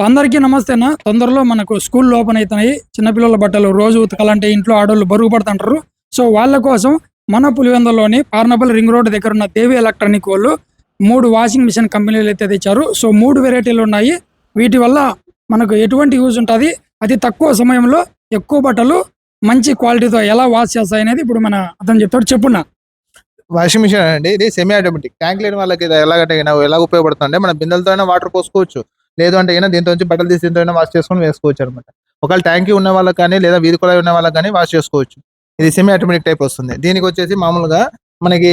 So అందరికీ నమస్తేనా? తొందరలో మనకు స్కూల్ ఓపెన్ అవుతున్నాయి చిన్నపిల్లల బట్టలు రోజు ఉతకాలంటే ఇంట్లో ఆడవాళ్ళు బరువు పడుతుంటారు. సో వాళ్ళ కోసం మన పులివెందులోని పార్నపల్లి రింగ్ రోడ్ దగ్గర ఉన్న దేవి ఎలక్ట్రానిక్ వాళ్ళు మూడు వాషింగ్ మిషన్ కంపెనీలు అయితే తెచ్చారు. సో మూడు వెరైటీలు ఉన్నాయి. వీటి వల్ల మనకు ఎటువంటి యూజ్ ఉంటుంది? అతి తక్కువ సమయంలో ఎక్కువ బట్టలు మంచి క్వాలిటీతో ఎలా వాష్ చేస్తాయి అనేది ఇప్పుడు మన అతను చెప్తాడు. చెప్పున్నా. వాషింగ్ మిషన్ అండి. ఇది సెమీ ఆటోమేటిక్ ట్యాంక్ లేని వాళ్ళకి ఇది ఎలాగంటే ఎలా ఉపయోగపడుతుంది అంటే మన బిందెలతో వాటర్ పోసుకోవచ్చు. లేదు అంటే అయినా దీంతో నుంచి బట్టలు తీసి దీంతో వాష్ చేసుకొని వేసుకోవచ్చు అనమాట ఒకవేళ ట్యాంకీ ఉన్న వాళ్ళకి కానీ లేదా వీధి కుళాయి ఉన్న వాళ్ళకి కానీ వాష్ చేసుకోవచ్చు. ఇది సెమీ ఆటోమేటిక్ టైప్ వస్తుంది. దీనికి వచ్చేసి మామూలుగా మనకి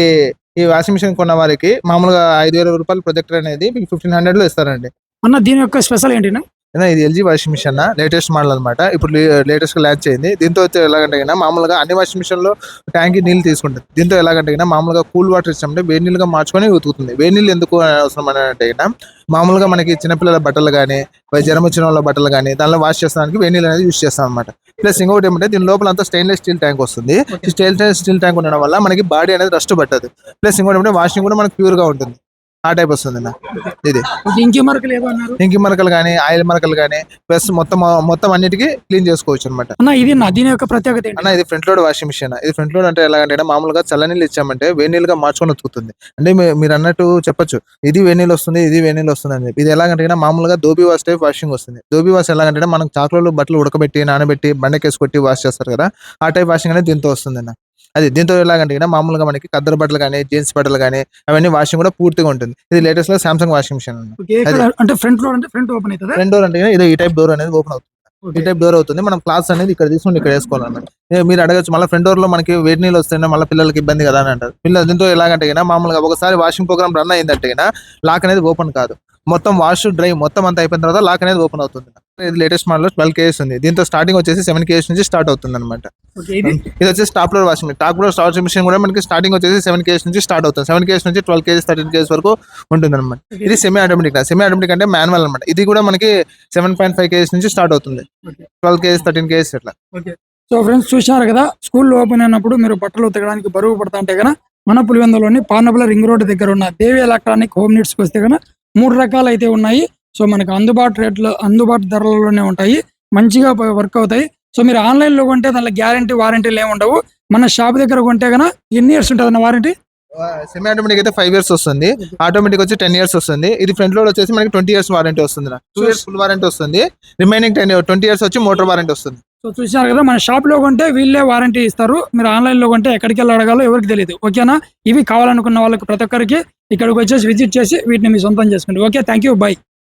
ఈ వాషింగ్ మిషన్ కొన్న వారికి మామూలుగా ఐదు వేల రూపాయలు ప్రొజెక్టర్ అనేది మీకు ఫిఫ్టీన్ హండ్రెడ్లో ఇస్తారండి. అన్న దీని యొక్క స్పెషల్ ఏంటినా? ఏదైనా ఇది LG washing machine? Latest model అనమాట ఇప్పుడు లేటెస్ట్గా లాంచ్ అయింది. దీంతో వచ్చే ఎలాగంటే అయినా మామూలుగా అన్ని వాషింగ్ మిషన్లో ట్యాంక్ నీళ్ళు తీసుకుంటుంది. దీంతో ఎలాగంటే అయినా మామూలుగా కూల్ వాటర్ ఇచ్చామంటే వేడి నీళ్ళుగా మార్చుకొని ఉతుకుతుంది. వేడి నీళ్ళు ఎందుకు అవసరం అని అంటే అయినా మామూలుగా మనకి చిన్నపిల్లల బట్టలు కానీ జ్వరం వచ్చిన వాళ్ళ బట్టలు కానీ దానిలో వాష్ చేస్తానికి వేడి నీళ్ళు అనేది యూస్ చేస్తాం అనమాట ప్లస్ ఇంకొకటి ఏమంటే దీని లోపల అంతా స్టెయిన్లెస్ స్టీల్ ట్యాంక్ వస్తుంది. స్టెయిన్లెస్ స్టీల్ ట్యాంక్ ఉండడం వల్ల మనకి బాడీ అనేది రస్ట్ పట్టదు. ప్లస్ ఇంకోటి ఏమంటే వాషింగ్ కూడా మనకి ప్యూర్గా ఉంటుంది. ఆ టైప్ వస్తుంది అన్న. ఇది. ఇంకి మరకలు ఏదో అన్నారు. ఇంకి మరకలు కానీ ఆయిల్ మరకలు కానీ ప్లస్ మొత్తం మొత్తం అన్నిటికీ క్లీన్ చేసుకోవచ్చు అనమాట అన్న ఇది దీని యొక్క ప్రత్యేకత అన్న ఇది ఫ్రంట్ లోడ్ వాషింగ్ మిషన్. ఇది ఫ్రంట్ లోడ్ అంటే ఎలాగంటే మామూలుగా చల్లనీళ్ళు ఇచ్చామంటే వేడి నీళ్ళుగా మార్చుకొని ఉతుకుతుంది. అంటే మీరు అన్నట్టు చెప్పొచ్చు ఇది వేడి నీళ్ళు వస్తుంది ఇది నీళ్ళు వస్తుంది అని చెప్పి. ఇది ఎలాగంటే మామూలుగా దోబీ వాష్ టైప్ వాషింగ్ వస్తుంది. దోబీ వాష్ ఎలాగంటే మనం చాకులలో బట్టలు ఉడకబెట్టి నానబెట్టి బండకేసి కొట్టి వాష్ చేస్తారు కదా ఆ టైప్ వాషింగ్ అనేది దీంతో వస్తుంది అన్న. అది దీంతో ఎలాగంటే మామూలుగా మనకి కద్దరు బట్టలు కానీ జీన్స్ బట్టలు కానీ అవన్నీ వాషింగ్ కూడా పూర్తిగా ఉంటుంది. ఇది లేటెస్ట్లో సామ్సంగ్ వాషింగ్ మిషన్ అంటే ఫ్రంట్ లోడ్ అంటే ఫ్రంట్ ఓపెన్ అవుతుంది? ఫ్రంట్ డోర్ అంటే ఇది ఈ టైప్ డోర్ అనేది ఓపెన్ అవుతుంది. ఈ టైప్ డోర్ అవుతుంది. మనం క్లాస్ అనేది ఇక్కడ తీసుకుని ఇక్కడ వేసుకోవాలన్నమాట. మీరు అడగచ్చు మళ్ళీ ఫ్రంట్ డోర్లో మనకి వేడి నీళ్ళు వస్తాయి మళ్ళీ పిల్లలకి ఇబ్బంది కదా అని అంటారు. పిల్లలు దీంతో ఎలాగంటే మామూలుగా ఒకసారి వాషింగ్ ప్రోగ్రామ్ రన్ అయిందంటే లాక్ అనేది ఓపెన్ కాదు. మొత్తం వాష్ డ్రై మొత్తం అంతా అయిపోయిన తర్వాత లాక్ అనేది ఓపెన్ అవుతుంది. ఇది లేటెస్ట్ మోడల్ ట్వెల్వ్ కేఎస్ ఉంది. దీంతో స్టార్టింగ్ వచ్చేసి సెవెన్ కేఎస్ నుంచి స్టార్ట్ అవుతుంది అనమాట ఇది వచ్చేసి top load washing machine top load washing machine కూడా మనకి స్టార్టింగ్ వచ్చేసి సెవెన్ కేఎస్ నుంచి స్టార్ట్ అవుతుంది. సెవెన్ కేఎస్ నుంచి ట్వెల్వ్ కేజీస్ థర్టీన్ కేజీస్ వరకు ఉంటుంది అనమాట ఇది సెమీ ఆటోమేటిక్ సెమీ ఆటోమేటిక్ అంటే మాన్యువల్ అనమాట ఇది కూడా మనకి సెవెన్ పాయింట్ ఫైవ్ కేజీస్ నుంచి స్టార్ట్ అవుతుంది. ట్వెల్వ్ కేజీస్ థర్టీన్ కేజీస్ ఇట్లా. సో ఫ్రెండ్స్ చూశారు కదా? స్కూల్ ఓపెన్ అయినప్పుడు మీరు బట్టలు ఉతకడానికి బరువు పడతా అంటే కనుక మన పులివెందులోని పానపల రింగ్ రోడ్ దగ్గర ఉన్న దేవి ఎలక్ట్రానిక్ హోమ్ నీడ్స్కి వస్తే కనుక మూడు రకాలు అయితే ఉన్నాయి. సో మనకు అందుబాటు రేట్లో అందుబాటు ధరలలోనే ఉంటాయి. మంచిగా వర్క్ అవుతాయి. సో మీరు ఆన్లైన్లో కొంటే దానిలో గ్యారంటీ వారంటీలు ఏమి ఉండవు. మన షాప్ దగ్గర కొంటే కనుక ఎన్ని ఇయర్స్ ఉంటుంది అన్న వారంటీ? సెమీ ఆటోమేటిక్ అయితే ఫైవ్ ఇయర్స్ వస్తుంది. ఆటోమేటిక్ వచ్చి టెన్ ఇయర్స్ వస్తుంది. ఇది ఫ్రంట్ లోడ్ వచ్చేసి మనకి ట్వంటీ ఇయర్స్ వారంటీ వస్తుంది టూ ఇయర్స్ ఫుల్ వారంటీ వస్తుంది. రిమైనింగ్ టెన్ ట్వంటీ ఇయర్స్ వచ్చి మోటార్ వారంటీ వస్తుంది. సో చూశారు కదా మన షాప్లో కొంటే వీళ్ళే వారంటీ ఇస్తారు. మీరు ఆన్లైన్లో కొంటే ఎక్కడికి వెళ్ళి అడగాలో ఎవరికి తెలియదు. ఓకేనా ఇవి కావాలనుకున్న వాళ్ళకి ప్రతి ఒక్కరికి ఇక్కడికి వచ్చేసి విజిట్ చేసి వీటిని మీ సొంతం చేసుకోండి ఓకే థ్యాంక్ యూ బై